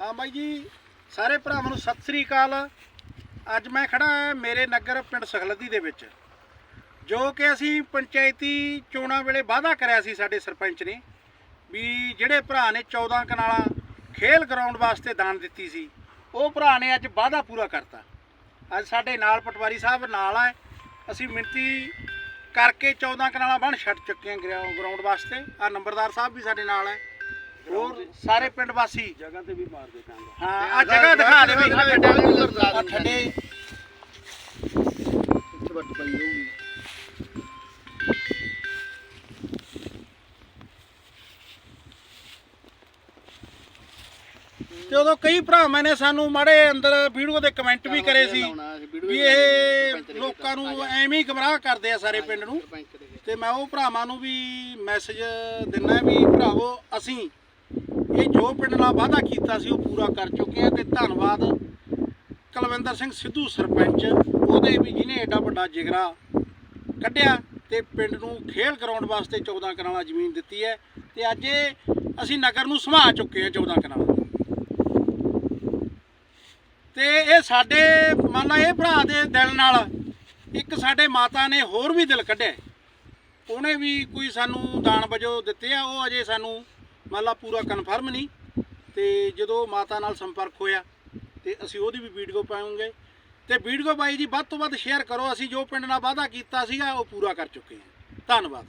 ਹਾਂ ਬਾਈ ਜੀ, ਸਾਰੇ ਭਰਾਵਾਂ ਨੂੰ ਸਤਿ ਸ੍ਰੀ ਅਕਾਲ। ਅੱਜ ਮੈਂ ਖੜਾ ਹਾਂ ਮੇਰੇ ਨਗਰ ਪਿੰਡ ਸਖਲਦੀ ਦੇ ਵਿੱਚ, ਜੋ ਕਿ ਅਸੀਂ ਪੰਚਾਇਤੀ ਚੋਣਾਂ ਵੇਲੇ ਵਾਅਦਾ ਕਰਿਆ ਸੀ ਸਾਡੇ ਸਰਪੰਚ ਨੇ ਵੀ ਜਿਹੜੇ ਭਰਾ ਨੇ 14 ਕਨਾਲਾਂ ਖੇਲ ਗਰਾਊਂਡ ਵਾਸਤੇ ਦਾਨ ਦਿੱਤੀ ਸੀ, ਉਹ ਭਰਾ ਨੇ ਅੱਜ ਵਾਅਦਾ ਪੂਰਾ ਕਰਤਾ। ਅੱਜ ਸਾਡੇ ਨਾਲ ਪਟਵਾਰੀ ਸਾਹਿਬ ਨਾਲ ਆ, ਅਸੀਂ ਮਿੰਤੀ ਕਰਕੇ 14 ਕਨਾਲਾਂ ਬਣ ਛੱਡ ਚੁੱਕੇ ਹਾਂ ਗਰਾਊਂਡ ਵਾਸਤੇ। ਆ ਨੰਬਰਦਾਰ ਸਾਹਿਬ ਵੀ ਸਾਡੇ ਨਾਲ ਹੈ। ਹੋਰ ਸਾਰੇ ਪਿੰਡ ਵਾਸੀ। ਜਗ੍ਹਾ ਤੇ ਵੀ ਮਾਰ ਦੇ ਕਾਂਗਾ ਹਾਂ ਆ ਜਗ੍ਹਾ ਦਿਖਾ ਦੇ ਬਈ ਆ। ਠੱਡੇ ਇੱਥੇ ਵੱਟ ਪਈ ਹੋਊਗੀ। ਤੇ ਉਦੋਂ ਕਈ ਭਰਾਵਾਂ ਨੇ ਸਾਨੂੰ ਮਾੜੇ ਅੰਦਰ ਵੀਡੀਓ ਦੇ ਕਮੈਂਟ ਵੀ ਕਰੇ ਸੀ ਵੀ ਇਹ ਲੋਕਾਂ ਨੂੰ ਐਵੇਂ ਹੀ ਗਮਰਾਹ ਕਰਦੇ ਆ ਸਾਰੇ ਪਿੰਡ ਨੂੰ। ਤੇ ਮੈਂ ਉਹ ਭਰਾਵਾਂ ਨੂੰ ਵੀ ਮੈਸੇਜ ਦਿੰਦਾ ਵੀ ਭਰਾਵੋ ਅਸੀਂ ਇਹ ਜੋ ਪਿੰਡ ਨਾਲ ਵਾਅਦਾ ਕੀਤਾ ਸੀ, ਉਹ ਪੂਰਾ ਕਰ ਚੁੱਕੇ ਆ ਤੇ ਧੰਨਵਾਦ ਕੁਲਵਿੰਦਰ ਸਿੰਘ ਸਿੱਧੂ ਸਰਪੰਚ, ਉਹਦੇ ਵੀ ਜਿਹਨੇ ਐਡਾ ਵੱਡਾ ਜਿਗਰਾ ਕੱਢਿਆ ਤੇ ਪਿੰਡ ਨੂੰ ਖੇਲ ਗਰਾਊਂਡ ਵਾਸਤੇ 14 ਕਨਾਲਾਂ ਜ਼ਮੀਨ ਦਿੱਤੀ ਹੈ ਤੇ ਅੱਜ ਇਹ ਅਸੀਂ ਨਗਰ ਨੂੰ ਸੰਭਾਲ ਚੁੱਕੇ ਆ 14 ਕਨਾਲਾਂ। ਤੇ ਇਹ ਸਾਡੇ, ਮੰਨ ਲਾ ਇਹ ਭਰਾ ਦੇ ਦਿਲ ਨਾਲ ਇੱਕ ਸਾਡੇ ਮਾਤਾ ਨੇ ਹੋਰ ਵੀ ਦਿਲ ਕੱਢਿਆ। ਉਹਨੇ ਵੀ ਕੋਈ ਸਾਨੂੰ ਦਾਨ ਵਜੋਂ ਦਿੱਤੇ ਆ, ਉਹ ਅਜੇ ਸਾਨੂੰ ਮੰਨ ਲਾ ਪੂਰਾ ਕਨਫਰਮ ਨਹੀਂ, ਤੇ ਜਦੋਂ ਮਾਤਾ ਨਾਲ ਸੰਪਰਕ ਹੋਇਆ, ਤੇ ਅਸੀਂ ਉਹਦੀ ਵੀ ਵੀਡੀਓ ਪਾਉਂਗੇ। ਤੇ ਵੀਡੀਓ ਬਾਈ ਜੀ ਵੱਧ ਤੋਂ ਵੱਧ ਸ਼ੇਅਰ ਕਰੋ, ਅਸੀਂ ਜੋ ਪਿੰਡ ਨਾਲ ਵਾਅਦਾ ਕੀਤਾ ਸੀਗਾ, ਉਹ ਪੂਰਾ ਕਰ ਚੁੱਕੇ ਹਾਂ। ਧੰਨਵਾਦ